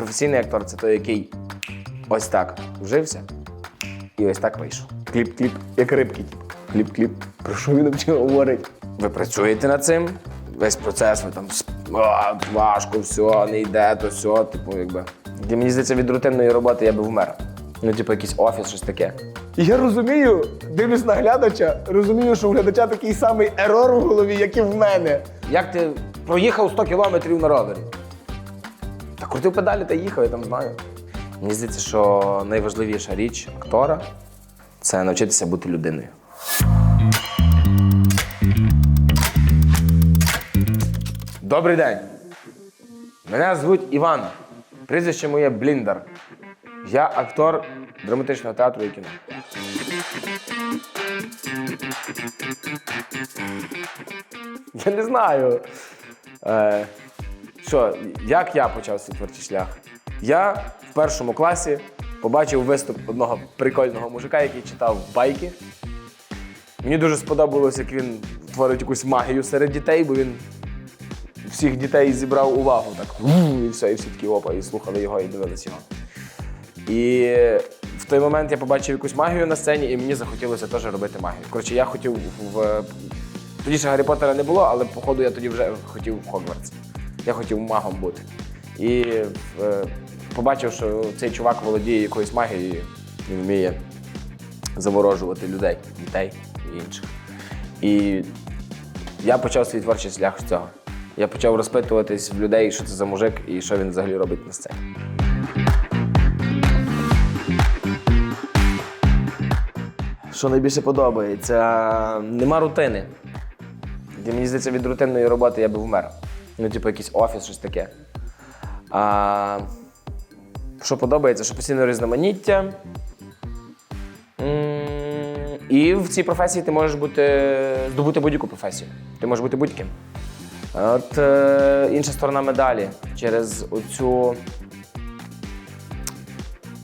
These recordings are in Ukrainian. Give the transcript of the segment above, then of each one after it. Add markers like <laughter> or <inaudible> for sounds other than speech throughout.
Професійний актор це той, який ось так вжився і ось так вийшов. Кліп-кліп, як рибки. Кліп-кліп. Про що він взагалі говорить? Ви працюєте над цим, весь процес, ви там а, важко, все, не йде, то все, типу, якби. Для мені здається, від рутинної роботи я би вмер. Ну, типу, якийсь офіс, щось таке. І я розумію, дивлюсь на глядача, розумію, що у глядача такий самий ерор в голові, як і в мене. Як ти проїхав 100 кілометрів на ровері? Та крутив педалі та їхав, я там знаю. Мені здається, що найважливіша річ актора це навчитися бути людиною. Добрий день. Мене звуть Іван. Прізвище моє Бліндар. Я актор драматичного театру і кіно. Я не знаю. Е, що, як я почав свій творчий шлях? Я в першому класі побачив виступ одного прикольного мужика, який читав байки. Мені дуже сподобалось, як він творить якусь магію серед дітей, бо він всіх дітей зібрав увагу. Так, і все, і всі такі опа, і слухали його, і дивились його. І в той момент я побачив якусь магію на сцені, і мені захотілося теж робити магію. Коротше, я хотів в. Тоді ще Гаррі Поттера не було, але походу я тоді вже хотів в Хогвартс. Я хотів магом бути. І е, побачив, що цей чувак володіє якоюсь магією, він вміє заворожувати людей, дітей і інших. І я почав свій творчий шлях з цього. Я почав розпитуватись в людей, що це за мужик і що він взагалі робить на сцені. Що найбільше подобається? Нема рутини. Мені здається, від рутинної роботи я би вмер. Ну, типу, якийсь офіс, щось таке. А, що подобається, що постійно різноманіття. І в цій професії ти можеш бути, здобути будь-яку професію. Ти можеш бути будь-ким. От е, інша сторона медалі через оцю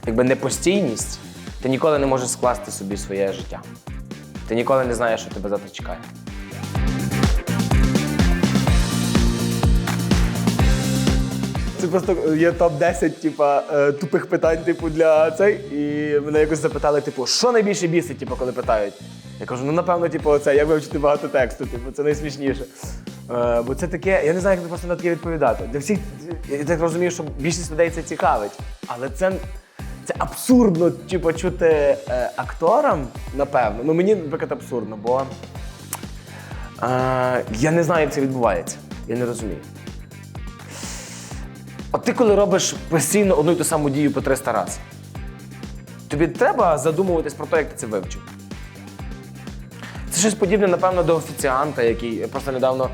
якби непостійність, ти ніколи не можеш скласти собі своє життя. Ти ніколи не знаєш, що тебе завтра чекає. Це просто є топ-10 типа, е, тупих питань, типу, для цей. І мене якось запитали, типу, що найбільше бісить, типу, коли питають. Я кажу, ну напевно, типу, це як вивчити багато тексту, типу, це найсмішніше. Е, бо це таке, я не знаю, як просто на таке відповідати. Для всіх, я так розумію, що більшість людей це цікавить. Але це, це абсурдно, типу, чути е, акторам, напевно. Ну мені, наприклад, абсурдно, бо е, я не знаю, як це відбувається. Я не розумію. Ти коли робиш постійно одну і ту саму дію по 300 разів, тобі треба задумуватись про те, як ти це вивчив. Це щось подібне, напевно, до офіціанта, який просто недавно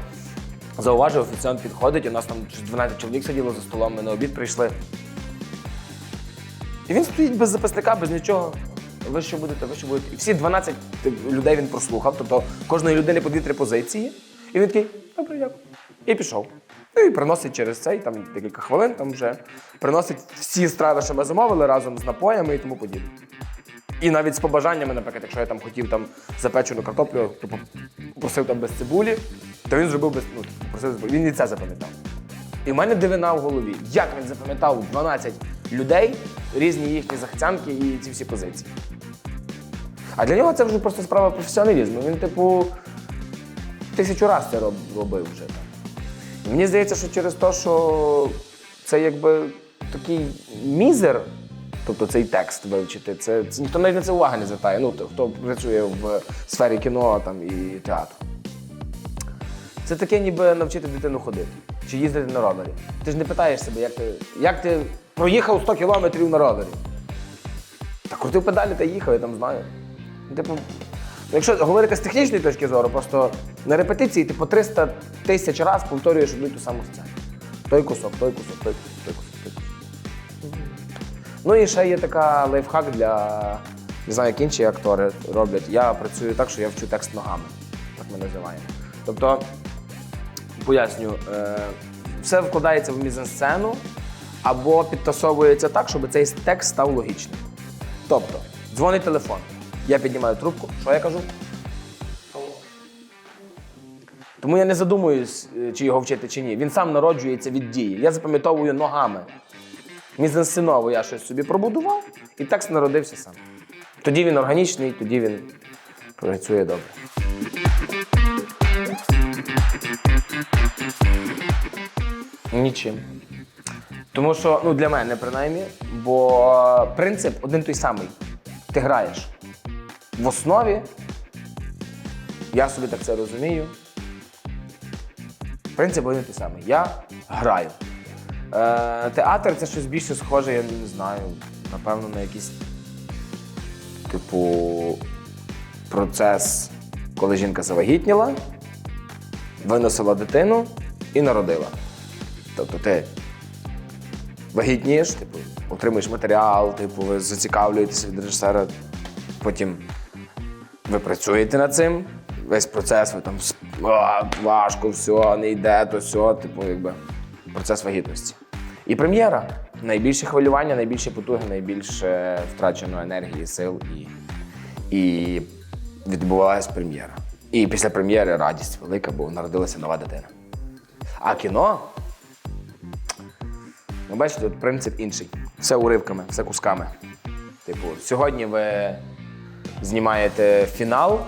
зауважив, офіціант підходить, у нас там 12 чоловік сиділо за столом, ми на обід прийшли. І він стоїть без записника, без нічого. Ви що будете, ви що будете. І всі 12 людей він прослухав, тобто кожної людини по 2-3 позиції. І він такий, добре, дякую. І пішов. Ну і приносить через цей там декілька хвилин, там вже приносить всі страви, що ми замовили разом з напоями і тому подібне. І навіть з побажаннями, наприклад, якщо я там хотів там запечену картоплю, то просив там без цибулі, то він зробив без ну, просив, він і це запам'ятав. І в мене дивина в голові, як він запам'ятав 12 людей, різні їхні захцянки і ці всі позиції. А для нього це вже просто справа професіоналізму. Він, типу, тисячу разів це роб- робив вже. Так. Мені здається, що через те, що це якби такий мізер, тобто цей текст вивчити, це, це ніхто навіть на це уваги не звертає. Ну, то, хто працює в сфері кіно там, і театру. Це таке, ніби навчити дитину ходити чи їздити на ровері. Ти ж не питаєш себе, як ти, як ти проїхав 100 кілометрів на ровері. Та крутив педалі та їхав, я там знаю. Типу, якщо говорити з технічної точки зору, просто на репетиції ти по 300 тисяч разів повторюєш одну ту саму сцену. Той кусок, той кусок, той кусок, той кусок, той кусок. Ну і ще є така лайфхак для не знаю, як інші актори роблять. Я працюю так, що я вчу текст ногами. Так ми називаємо. Тобто, поясню, е, все вкладається в мізансцену або підтасовується так, щоб цей текст став логічним. Тобто, дзвонить телефон. Я піднімаю трубку. Що я кажу? Тому я не задумуюсь, е, чи його вчити, чи ні. Він сам народжується від дії. Я запам'ятовую ногами. мізансиново я щось собі пробудував, і текст народився сам. Тоді він органічний, тоді він працює добре. Нічим. Тому що, ну для мене принаймні, бо принцип один той самий. Ти граєш. В основі, я собі так це розумію. Принцип один той самий. Я граю. Е, театр це щось більше схоже, я не знаю, напевно, на якийсь типу процес, коли жінка завагітніла, виносила дитину і народила. Тобто ти вагітнієш, типу, отримуєш матеріал, типу, ви зацікавлюєтеся від режисера, потім ви працюєте над цим, весь процес, ви там важко, все, не йде, то все, типу, якби процес вагітності. І прем'єра. Найбільше хвилювання, найбільше потуги, найбільше втрачено енергії, сил і, і відбувалася прем'єра. І після прем'єри радість велика, бо народилася нова дитина. А кіно Ну, бачите, от принцип інший. Все уривками, все кусками. Типу, сьогодні ви знімаєте фінал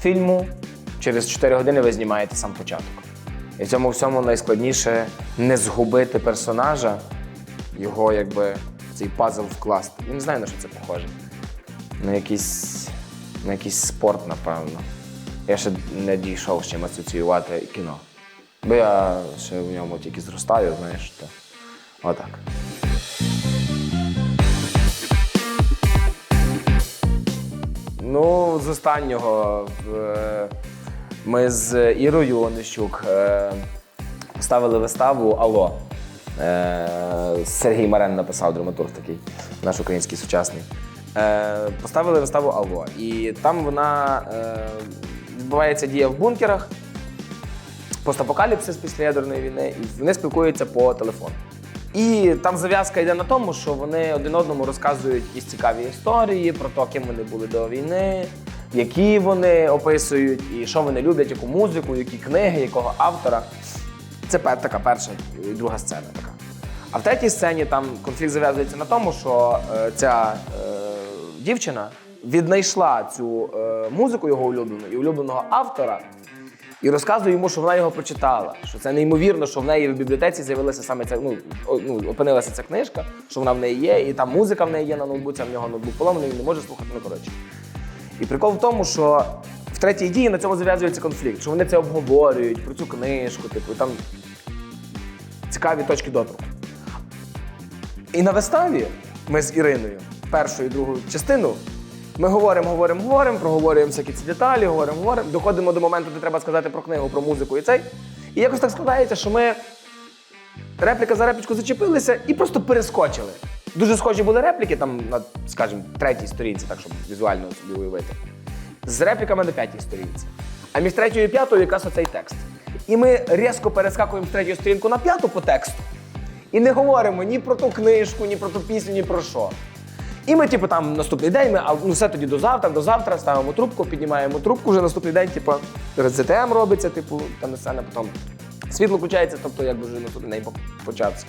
фільму, через 4 години ви знімаєте сам початок. І в цьому всьому найскладніше не згубити персонажа, його якби в цей пазл вкласти. Я не знаю, на що це похоже. На якийсь, на якийсь спорт, напевно. Я ще не дійшов з чим асоціювати кіно. Бо я ще в ньому тільки зростаю, знаєш, то отак. Ну, з останнього е, ми з Ірою Онищук е, поставили виставу Алло. Е, Сергій Марен написав драматург такий, наш український сучасний. Е, Поставили виставу Алло. І там вона відбувається дія в бункерах постапокаліпсис після ядерної війни, і вони спілкуються по телефону. І там зав'язка йде на тому, що вони один одному розказують якісь цікаві історії про те, ким вони були до війни, які вони описують, і що вони люблять, яку музику, які книги, якого автора. Це така перша і друга сцена така. А в третій сцені там конфлікт зав'язується на тому, що е, ця е, дівчина віднайшла цю е, музику його улюблену і улюбленого автора і розказує йому, що вона його прочитала. Що це неймовірно, що в неї в бібліотеці з'явилася саме ця, ну, ну, опинилася ця книжка, що вона в неї є, і там музика в неї є на ноутбуці, а в нього ноутбук поломаний, він не може слухати, ну коротше. І прикол в тому, що в третій дії на цьому зав'язується конфлікт, що вони це обговорюють про цю книжку, типу, там цікаві точки доторку. І на виставі ми з Іриною, першу і другу частину, ми говоримо, говоримо, говоримо, проговорюємо всякі ці деталі, говоримо, говоримо, доходимо до моменту, де треба сказати про книгу, про музику і цей. І якось так складається, що ми репліка за реплічку зачепилися і просто перескочили. Дуже схожі були репліки, там, на, скажімо, третій сторінці, так щоб візуально собі уявити. З репліками на п'ятій сторінці. А між третьою і п'ятою якраз оцей текст. І ми різко перескакуємо з третьої сторінку на п'яту по тексту. І не говоримо ні про ту книжку, ні про ту пісню, ні про що. І ми, типу, там наступний день, ми, ну все тоді до завтра, до завтра ставимо трубку, піднімаємо трубку, вже наступний день, типу, РЗТМ робиться, типу, там сцена, потім світло включається, тобто якби вже наступний день по- почався.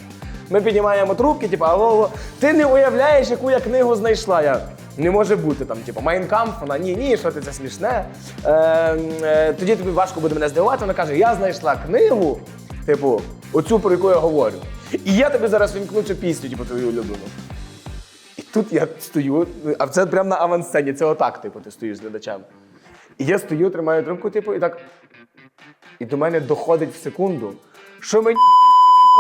Ми піднімаємо трубки, типу, алло, алло, ти не уявляєш, яку я книгу знайшла. Я не може бути там, типу, Майнкамп, вона ні, ні, що ти це смішне. Е, е, тоді тобі важко буде мене здивувати. Вона каже, я знайшла книгу, типу, оцю, про яку я говорю. І я тобі зараз вімкну цю пісню, типу, твою улюблену. Тут я стою, а це прямо на авансцені, це отак, типу, ти стоїш з глядачем. І я стою, тримаю трубку, типу, і так. І до мене доходить в секунду, що мені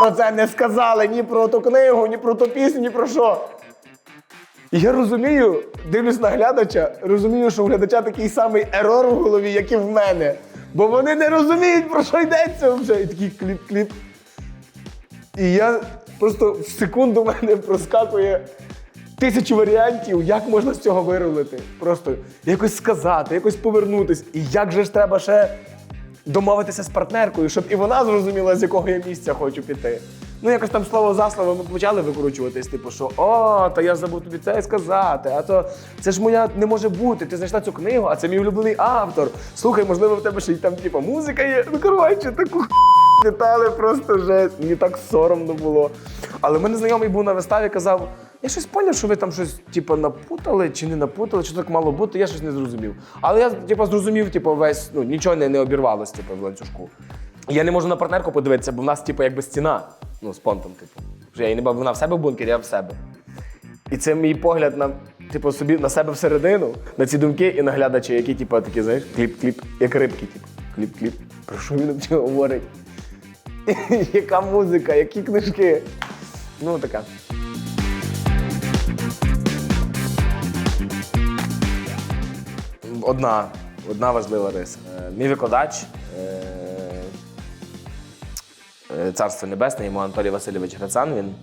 про це не сказали ні про ту книгу, ні про ту пісню, ні про що. І я розумію, дивлюсь на глядача, розумію, що у глядача такий самий ерор в голові, як і в мене. Бо вони не розуміють, про що йдеться вже. І такий кліп-кліп. І я просто в секунду в мене проскакує тисячу варіантів, як можна з цього вирулити. Просто якось сказати, якось повернутись. І як же ж треба ще домовитися з партнеркою, щоб і вона зрозуміла, з якого я місця хочу піти. Ну, якось там слово за слово ми почали викручуватись, типу, що о, та я забув тобі це сказати, а то це ж моя не може бути. Ти знайшла цю книгу, а це мій улюблений автор. Слухай, можливо, в тебе ще й там, типу, музика є. Ну, коротше, таку Літали просто жесть. Мені так соромно було. Але в мене знайомий був на виставі казав: я щось поняв, що ви там щось типу, напутали чи не напутали, чи так мало бути, я щось не зрозумів. Але я типу, зрозумів, типу, весь, ну, нічого не, не обірвалось типу, в ланцюжку. Я не можу на партнерку подивитися, бо в нас, типу, якби стіна. Ну, з понтом, типу. Я не бачу, вона в себе в бункері, я в себе. І це мій погляд на, типу, собі на себе всередину, на ці думки і на глядачі, які, типу, такі, знаєш, кліп-кліп, як рибки, типу. Кліп-кліп. Про що він говорить? <laughs> Яка музика, які книжки. Ну, така. Одна, одна важлива риса. Е, Мій викладач, е, е, царство небесне, йому Анатолій Васильович Грицан, він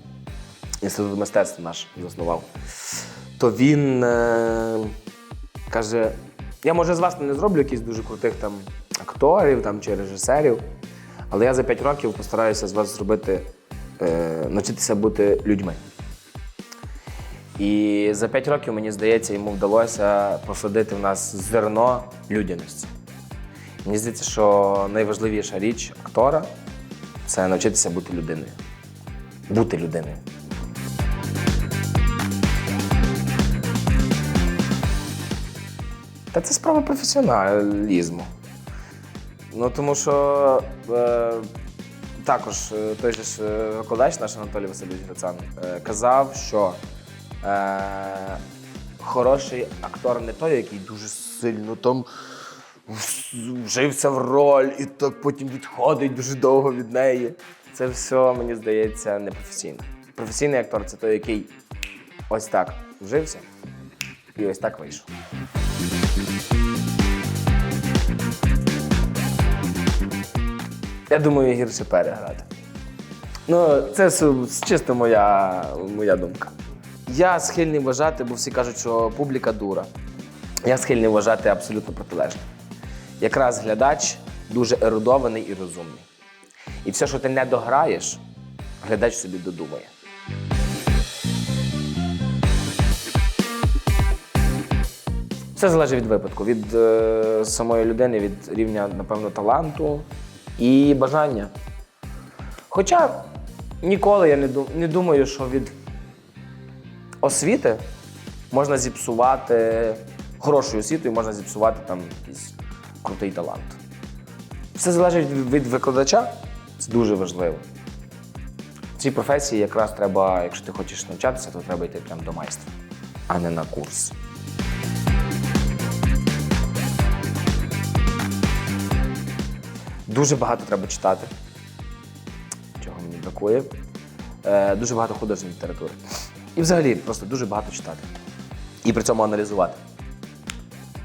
інститут мистецтва наш заснував. То він каже: я може з вас не зроблю якихось дуже крутих там акторів там, чи режисерів, але я за 5 років постараюся з вас зробити, навчитися бути людьми. І за 5 років, мені здається, йому вдалося посадити в нас зерно людяності. Мені здається, що найважливіша річ актора це навчитися бути людиною. Бути людиною. Та це справа професіоналізму. Ну тому що е, також е, той же е, викладач наш Анатолій Васильович Грицан е, казав, що е, хороший актор не той, який дуже сильно там вжився в роль і так потім відходить дуже довго від неї. Це все, мені здається, непрофесійно. Професійний актор це той, який ось так вжився і ось так вийшов. Я думаю, гірше переграти. Ну, це чисто моя, моя думка. Я схильний вважати, бо всі кажуть, що публіка дура. Я схильний вважати абсолютно протилежне. Якраз глядач дуже ерудований і розумний. І все, що ти не дограєш, глядач собі додумає. Все залежить від випадку, від е, самої людини, від рівня, напевно, таланту і бажання. Хоча ніколи я не, не думаю, що від освіти можна зіпсувати хорошою освітою, можна зіпсувати там якийсь крутий талант. Все залежить від, викладача, це дуже важливо. В цій професії якраз треба, якщо ти хочеш навчатися, то треба йти прямо до майстра, а не на курс. Дуже багато треба читати, чого мені бракує. Е, дуже багато художньої літератури. І взагалі просто дуже багато читати. І при цьому аналізувати.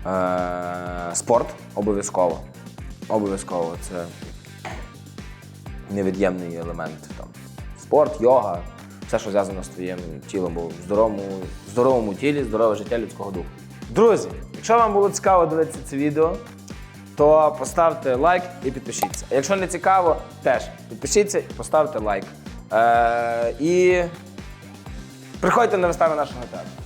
Е, спорт обов'язково. Обов'язково це невід'ємний елемент. Там. Спорт, йога, все, що зв'язано з твоїм тілом, бо в здоровому, здоровому тілі здорове життя людського духу. Друзі, якщо вам було цікаво дивитися це відео, то поставте лайк і підпишіться. А якщо не цікаво, теж підпишіться і поставте лайк. Е, і приходьте на вистави нашого театру.